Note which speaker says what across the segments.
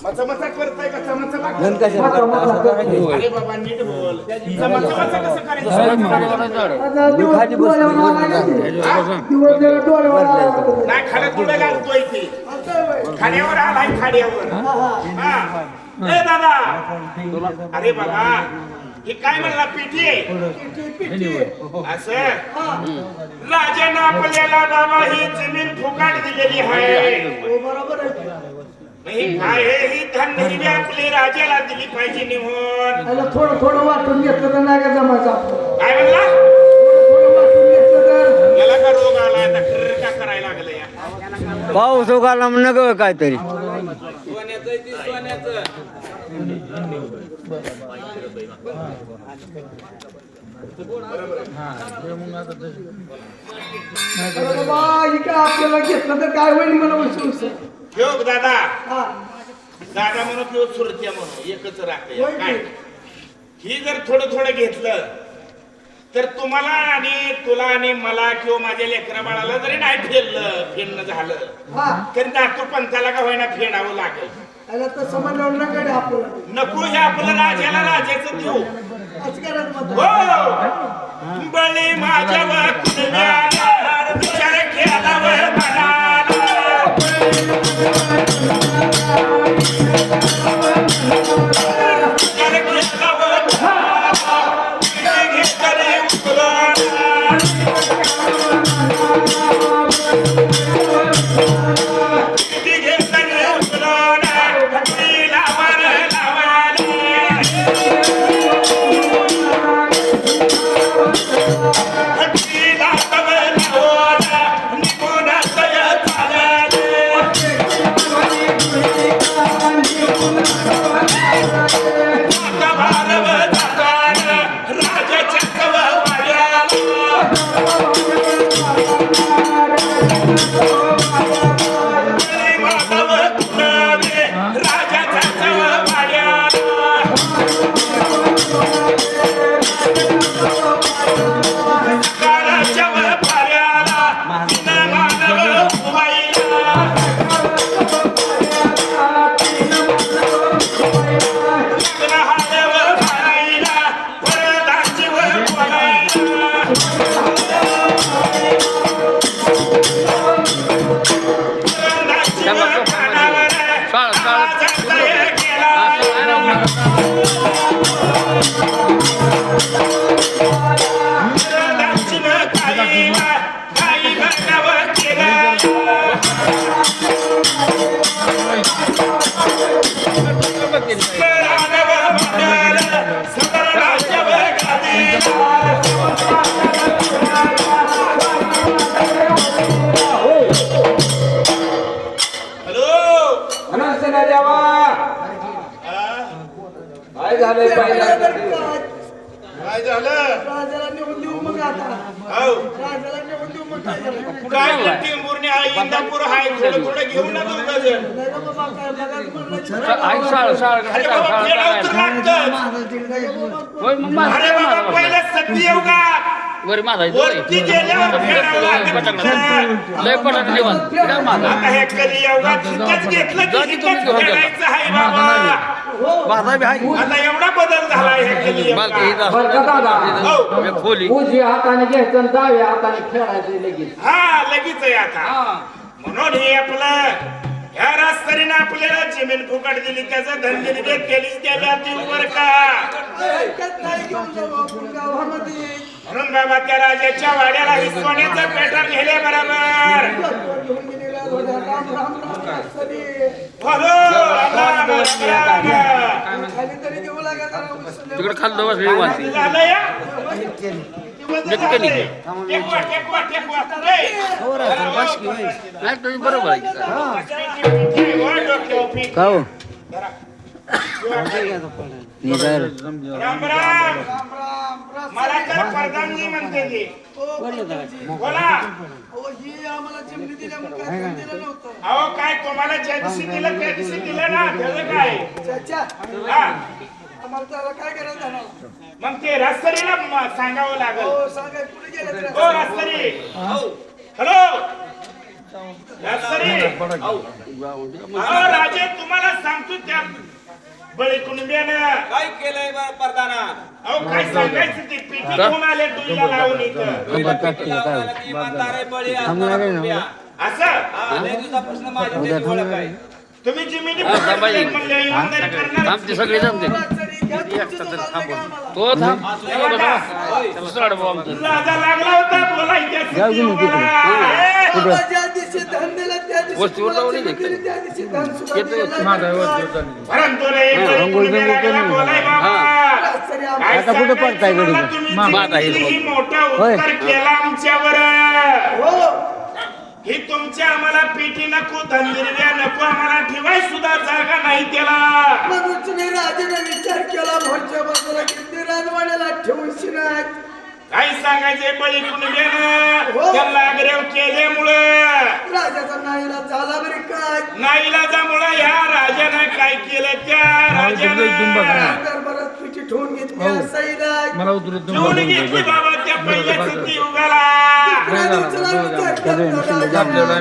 Speaker 1: करताय का अरे बाबा नीट बोल कसं करायचं
Speaker 2: नाही.
Speaker 1: खाड्यात तुला घालतोय ते खाड्यावर आलाय खाड्यावर हा ए दादा अरे बाबा हे काय म्हणला पिठी आहे असं राजानं आपल्याला बाबा ही जमीन फुकाट दिलेली आहे
Speaker 2: हो, बरोबर आहे
Speaker 1: ही काय आहे ही धन आपली राजाला दिली पाहिजे
Speaker 2: त्याला थोडं थोडं वाटून घेतलं तर नाही का जमायचं.
Speaker 1: काय म्हणला?
Speaker 2: थोडं वाटून घेतलं तर.
Speaker 1: याला का रोग आला? आता खरं का करायला लागलं या?
Speaker 3: पाऊस उगाला म्हणून ग काहीतरी.
Speaker 2: अरे बाबा हे काय आपल्याला घेतलं तर काय होईल मला विश्वास
Speaker 1: ठेव दादा.
Speaker 2: हा.
Speaker 1: दादा म्हणून किंवा सुरत्या म्हणून. एकच राहते
Speaker 2: होय की?
Speaker 1: काय? ही जर थोडं थोडं घेतलं तर तुम्हाला आणि तुला आणि मला किंवा माझ्या लेकरा बाळाला जरी नाही फेरलं फेरणं झालं
Speaker 2: हा.
Speaker 1: तरी नातू पंथाला का होईना फेडावं लागेल.
Speaker 2: तर आपल्याला
Speaker 1: नको हे आपलं राजाला राजाचं देऊ.
Speaker 2: असं करायचं म्हणतो.
Speaker 1: हो. बळी माझ्यावर कुणब्याला
Speaker 2: Thank
Speaker 1: you. Thank you. Indapur आहे थोडं थोडं घेऊन ना दोघं जण
Speaker 2: नाही ना बाबा काय बघा म्हणलं
Speaker 1: अरे बाबा फेडावं तर लागतं. अरे बाबा पहिलं सत्य येऊ का? वरती गेल्यावर फेडावं लागत आता हे कधी एवढा तिथंच घेतलं की तिथंच फेडायचं आहे बाबा. आता एवढा बदल झाला हे कधी हो.
Speaker 3: उजव्या हाताने घ्यायचं आणि डाव्या हाताने खेळायचं लगेच.
Speaker 1: हा लगेच आहे आता. म्हणून हे आपलं ह्या रास्तरीनं आपल्याला जमीन फुकट दिली त्याचं धनगिरी केलीच त्याला बर का?
Speaker 2: ऐकत नाही घेऊन जाऊ आपण गावामध्ये
Speaker 1: म्हणून बाबा त्या राजाच्या वाड्याला ही सोन्याचं पेटर नेले बरोबर.
Speaker 4: तिकडे खाल्लं बस.
Speaker 1: झालं या? टेकवा. रे.
Speaker 4: नाही तुम्ही बरोबर आहे.
Speaker 3: का हो.
Speaker 1: जरा.
Speaker 3: निघाल
Speaker 1: राम राम मला तर प्रधानजी म्हणते ते. बोला.
Speaker 2: अहो, ही काय कोण दिलं नव्हतं
Speaker 1: अहो काय तुम्हाला ज्या दिवशी दिलं त्या दिवशी दिलं ना. त्याचं काय? हा.
Speaker 2: काय करायचं?
Speaker 1: मग ते रस्तरीला सांगावं लागल.
Speaker 2: हो सांगाय कुठे गेले तर
Speaker 1: हो रस्तरी हॅलो. रस्तरी अहो राजे तुम्हाला सांगतो त्या बळी कुणब्यानं
Speaker 5: काय केलंय बा परदाना?
Speaker 1: अहो काय सांगायचं ते? पिठी घेऊन आले डुईला लावून इथं.
Speaker 5: इमानदार बळी असणारा.
Speaker 1: असं
Speaker 5: हा, लय दिवसापासून माझी त्याची ओळख आहे.
Speaker 1: तुम्ही जिमिनी. म्हणले इमानदारी करणार.
Speaker 4: आमचे सगळे जमते तो थांब. दुसरा अडवू
Speaker 1: लागला होता बोलायच्या
Speaker 2: ज्या दिवशी त्या दिवशी त्या दिवशी धन
Speaker 3: आता कुठं पडताय?
Speaker 1: तुम्ही
Speaker 4: मामा.
Speaker 1: मोठा
Speaker 3: होय.
Speaker 1: उपकार केला आमच्यावर
Speaker 2: हो
Speaker 1: ही तुमच्या आम्हाला पेटी नको धनगिरव्या नको आम्हाला ठेवाय सुद्धा जागा नाही त्याला.
Speaker 2: म्हणून तुम्ही राजाने विचार केला मोठ्या बाजूला किती राजवाड्याला ठेवूशी नाही
Speaker 1: काही सांगायचे बळी
Speaker 2: हो.
Speaker 1: त्याला आग्रह केल्यामुळं.
Speaker 2: राजाचा नाईला झाला बरे काय
Speaker 1: नाईलाजामुळं या राजानं काय केलं त्या राजानं?
Speaker 2: दरबारात पिठी ठेवून घेतली असंही नाही
Speaker 6: मला उतरत
Speaker 1: ठेवून घेतली बाबा त्या पहिल्या सत्ययुगाला
Speaker 2: दुसऱ्या दिवसाला विचार केला
Speaker 6: आपल्याला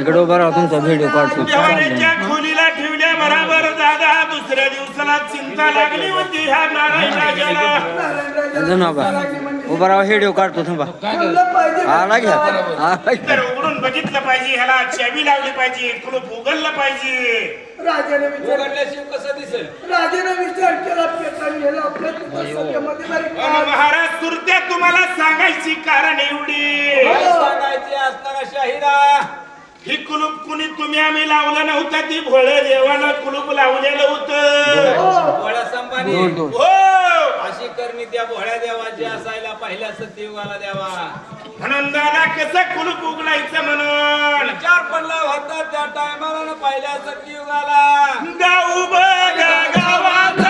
Speaker 3: इकडे उभा राहा तुमचा व्हिडिओ काढतो.
Speaker 1: देवाऱ्याच्या खोलीला ठेवल्या बराबर दादा दुसऱ्या दिवसाला चिंता लागली होती ह्या नारायण राजाला.
Speaker 3: उभा उभा राहा व्हिडिओ काढतो थांबा. आला घ्या. आला घ्या.
Speaker 1: तर उघडून बघितलं पाहिजे ह्याला चावी लावली पाहिजे कुलूप उघडलं पाहिजे.
Speaker 2: राजाने विचार
Speaker 5: उघडल्याशिवाय कसं दिसेल?
Speaker 2: राजाने विचार केला पेटन गेला आपल्या सभेमध्ये
Speaker 1: पण महाराज सुरत्या तुम्हाला सांगायची कारण एवढी.
Speaker 5: काय सांगायचे असणारा शाहिरा
Speaker 1: ही कुलूप कुणी तुम्ही आम्ही लावलं नव्हतं ती भोळे देवानं कुलूप लावलेलं होतं.
Speaker 5: संपानी
Speaker 1: हो.
Speaker 5: अशी करणी त्या भोळ्या देवाची असायला पहिल्या सत्ययुगाला द्यावा
Speaker 1: म्हणून दादा कसं कुलूप उघडायचं म्हणून?
Speaker 5: विचार पडला होता त्या टायमाला ना पहिल्या सत्ययुगाला.
Speaker 1: गाऊ बघा गावाचं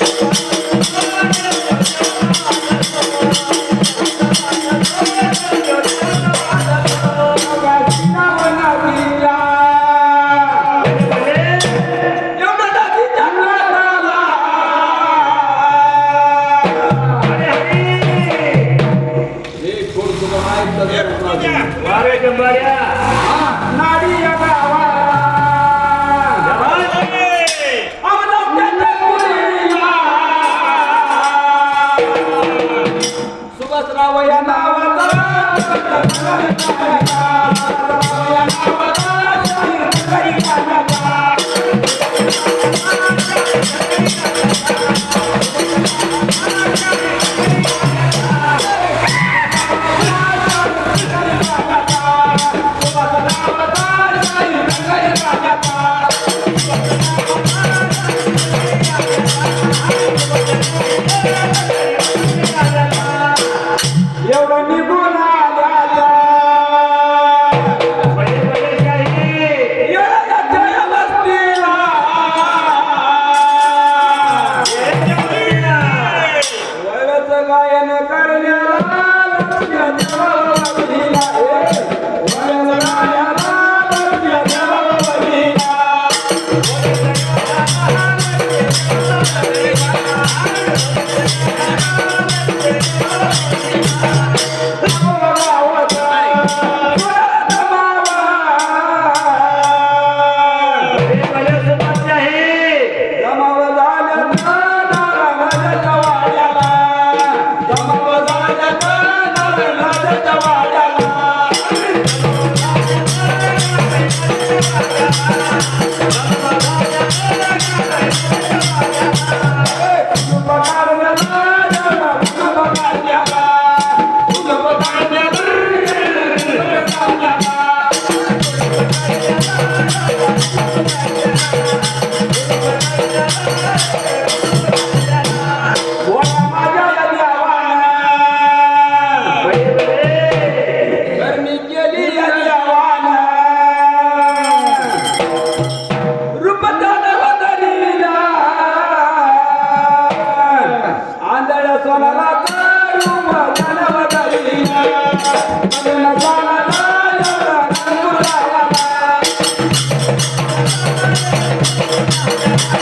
Speaker 1: Música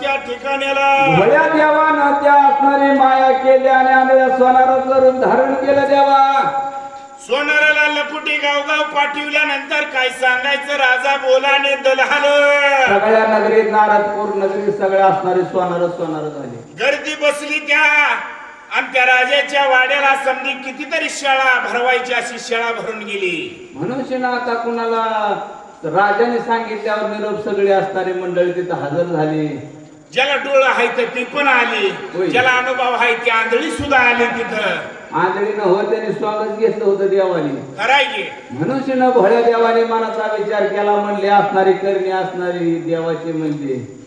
Speaker 1: त्या ठिकाण्याला.
Speaker 5: भल्या देवानं त्या असणारी माया केली आणि आंधळ्या सोनाराचं रूप धारण केलं देवा.
Speaker 1: सोनाराला लकुटी गावगाव पाठविल्यानंतर काय सांगायचं? राजा बोलाने दलहाल
Speaker 5: सगळ्या नगरीत नारदपूर सगळे असणारे सोनार सोनार झाले.
Speaker 1: गर्दी बसली त्या. आणि त्या राजाच्या वाड्याला समधी कितीतरी शाळा भरवायची अशी शाळा भरून गेली.
Speaker 5: मनुष्यनं आता कुणाला राजाने सांगितल्यावर निरोप सगळे असणारे मंडळी तिथं हजर झाली.
Speaker 1: ज्याला डोळं आहे तर ती पण आली.
Speaker 5: होय.
Speaker 1: ज्याला अनुभव आहे ती आंधळी सुद्धा आली तिथं.
Speaker 5: आंधळीनं हो त्याने स्वागत घेतलं होतं देवाने.
Speaker 1: करायची
Speaker 5: मनुष्यनं भोळ्या देवाने मनाचा विचार केला म्हणले असणारी करणी असणारी देवाचे म्हणले.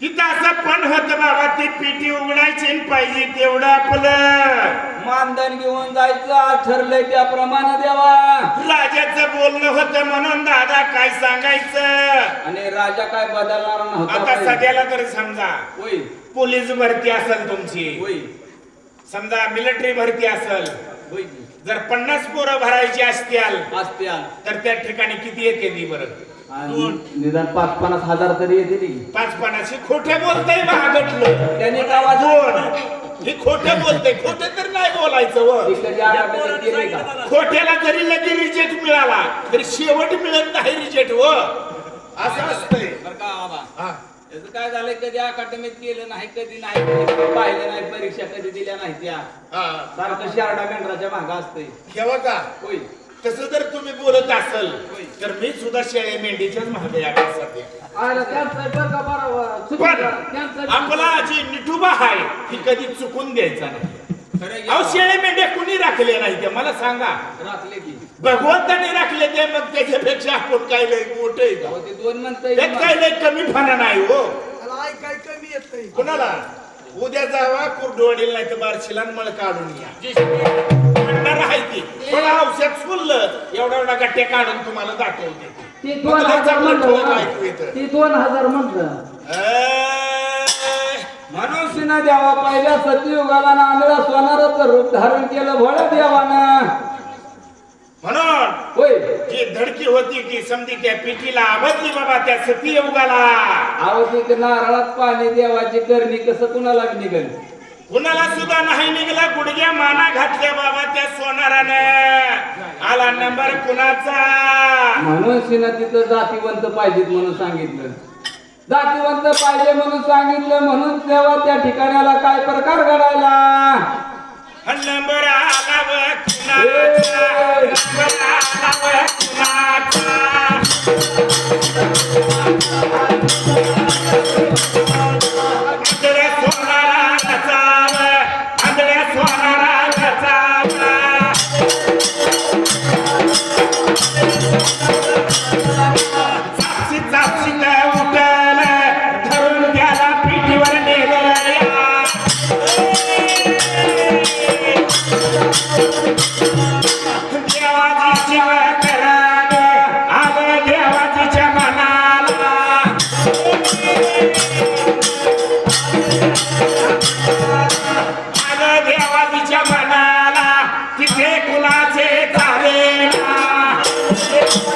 Speaker 1: तिथं असं पण होत बाबा ती पेटी उघडायची पाहिजे तेवढं आपलं.
Speaker 5: मानधन घेऊन जायचं ठरलंय त्याप्रमाणे देवा.
Speaker 1: राजाचं बोलणं होतं म्हणून दादा काय सांगायचं?
Speaker 5: आणि राजा काय बदलणार
Speaker 1: आता
Speaker 5: नव्हता
Speaker 1: सध्याला तरी समजा
Speaker 5: होय.
Speaker 1: पोलीस भरती असेल तुमची.
Speaker 5: होय.
Speaker 1: समजा मिलिटरी भरती असेल
Speaker 5: होय.
Speaker 1: जर पन्नास पोरं भरायची असतील
Speaker 5: असत्या
Speaker 1: तर त्या ठिकाणी किती येते ती बरं? दोन
Speaker 5: निदान पाच पन्नास हजार तरी येते ती
Speaker 1: पाच पन्नासशे खोटे बोलतय महागटलं
Speaker 5: त्याने गावात
Speaker 1: दोन. हे खोटे बोलतय. खोटे तर नाही बोलायचं व.
Speaker 5: केली का?
Speaker 1: खोट्याला जरी लगे रिजेक्ट मिळाला तरी शेवट मिळत नाही रिजेक्ट व. असं असतंय.
Speaker 5: बरं का बाबा?
Speaker 1: हा.
Speaker 5: याचं काय झालंय? कधी अकादमीत गेलं नाही कधी नाही कधी पाहिलं नाही परीक्षा कधी दिल्या नाही त्या?
Speaker 1: हा.
Speaker 5: सारखं शारडा मेंढराच्या मागं असतंय.
Speaker 1: ठेवा का
Speaker 5: होय.
Speaker 1: तसं जर तुम्ही बोलत असाल तर मी सुद्धा शेळे मेंढीच्याच महाग आहे आता सध्या
Speaker 5: आयला त्यांचं बरं का बरोबर
Speaker 1: पण
Speaker 5: चुकीचं. त्यांचं-
Speaker 1: आपला जी निठुबा आहे ती कधी चुकून द्यायचा नाही. अहो
Speaker 5: घ्या.
Speaker 1: शेळे मेंढ्या कुणी राखले नाही ते मला सांगा.
Speaker 5: राखले की.
Speaker 1: भगवंताने राखले ते मग त्याच्यापेक्षा आपण काय लय मोठं आहे का?
Speaker 5: हो ते दोन
Speaker 1: त्यात काय लय कमी फणा नाही हो.
Speaker 2: मला ऐकाय कमी येत नाही?
Speaker 1: कुणाला? उद्या जावा कुरडवाडीला नाही तर बारशीला आणि मळ काढून या. म्हणणार आहे ती. थोडं औषध सुललं एवढा एवढा गट्टे काढून तुम्हाला दाखवते
Speaker 5: ती. दोन हजार
Speaker 1: येतं.
Speaker 5: ती दोन हजार म्हणलं.
Speaker 1: अं,
Speaker 5: मनुष्यनं द्यावा पहिल्या सत्ययुगाला नांदळा सोनाराचं रूप धारण केलं भोळ्या देवानं.
Speaker 1: म्हणून
Speaker 5: होय.
Speaker 1: जी धडकी होती ती समधी त्या पिठीला आबदली बाबा त्या सती युगाला.
Speaker 5: आवधिक नारळात पाणी देवाची करणी कसं कुणाला निघेल?
Speaker 1: कुणाला सुद्धा नाही निघला गुडघ्या माना घातल्या बाबा त्या सोनारानं. आला नंबर कुणाचा?
Speaker 5: म्हणून शिनं तिथं जातीवंत पाहिजेत म्हणून सांगितलं. जातीवंत पाहिजे म्हणून सांगितलं म्हणून तेव्हा त्या ठिकाणाला काय प्रकार घडायला?
Speaker 1: नंबर आला व कुणाचा नंबर आला व कुणाचा? आंधळ्या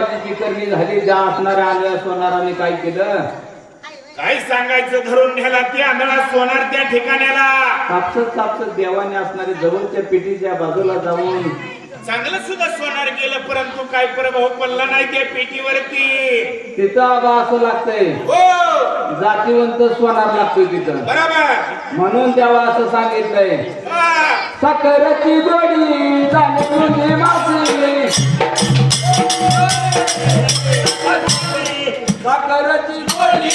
Speaker 1: देवाची
Speaker 5: जी करणी झाली ज्या असणाऱ्या आंधळ्या सोनाराने काय केलं?
Speaker 1: काय सांगायचं धरून न्याला ते आंधळा सोनार त्या ठिकाण्याला?
Speaker 5: कापसत कापसत देवाने असणारे जवळच्या पेटीच्या बाजूला जाऊन.
Speaker 1: चांगलं सुद्धा सोनार गेलं परंतु काय प्रभाव पडला नाही त्या पेटीवरती?
Speaker 5: तिथं आबा असं लागतंय.
Speaker 1: हो!
Speaker 5: जातीवंत सोनार लागतोय तिथं.
Speaker 1: बरोबर.
Speaker 5: म्हणून तेव्हा असं सांगितलंय.
Speaker 1: हा.
Speaker 5: साखरची गोडी झाली तुझी मासी साखरची गोडी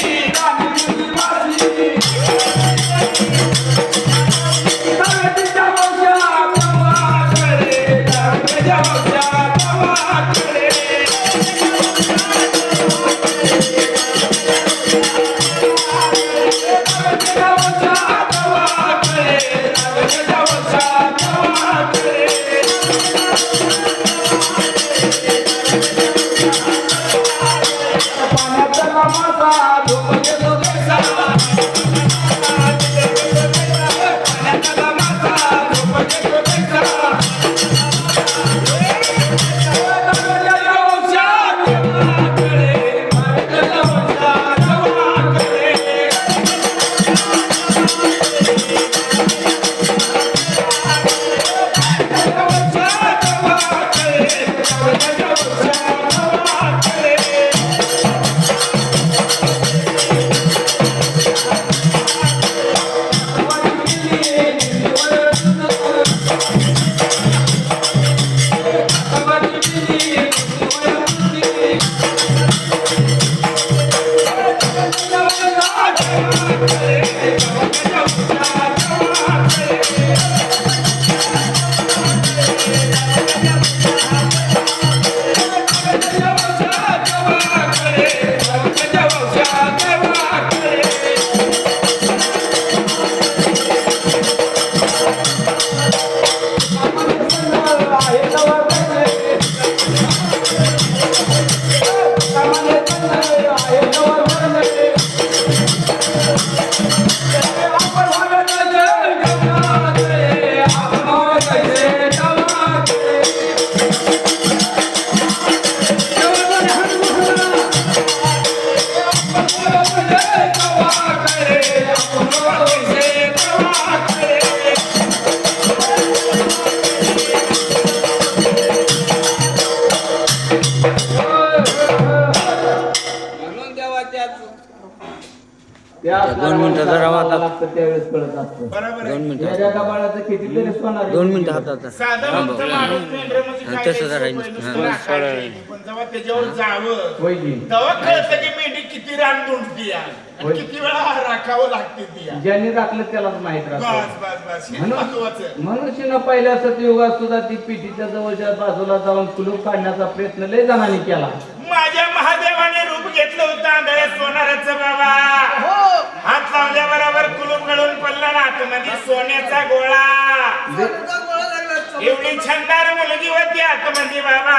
Speaker 3: मिनिटं जरा वाचा.
Speaker 5: लागतं त्यावेळेस कळत असतं
Speaker 1: बरोबर आहे.
Speaker 3: दोन मिनिटं
Speaker 5: कितीतरी सोनार
Speaker 3: दोन मिनिटं हातात
Speaker 1: माणूस म्हणजे काय
Speaker 3: तसं जरा
Speaker 1: सोपं आहे,
Speaker 3: हा.
Speaker 1: नुसतं राखायचं. पण जेव्हा त्याच्यावर जावं
Speaker 5: होय की
Speaker 1: तेव्हा कळतं की मेंढी किती रान दुंडती आहे. आणि
Speaker 5: होय.
Speaker 1: किती वेळा राखावं लागते ती.
Speaker 5: ज्यांनी राखलं त्यालाच माहीत
Speaker 1: बस
Speaker 5: राहतं
Speaker 1: बस बस हे
Speaker 5: म्हणून
Speaker 1: महत्वाचं
Speaker 5: मनुष्यनं पहिल्या सतयुगात सुद्धा ती पिठीच्या जवळच्या बाजूला जाऊन कुलूप काढण्याचा प्रयत्न लय जणांनी केला
Speaker 1: माझ्या महादेवाने रूप घेतलं होतं आंधळ्या सोनाराचं बाबा.
Speaker 2: हो.
Speaker 1: हात लावल्या बरोबर कुलूप गळून पडला ना आतमध्ये सोन्याचा गोळा.
Speaker 2: सोन्याचा गोळा लागला.
Speaker 1: एवढी छंदार मुलगी होती आतमध्ये बाबा.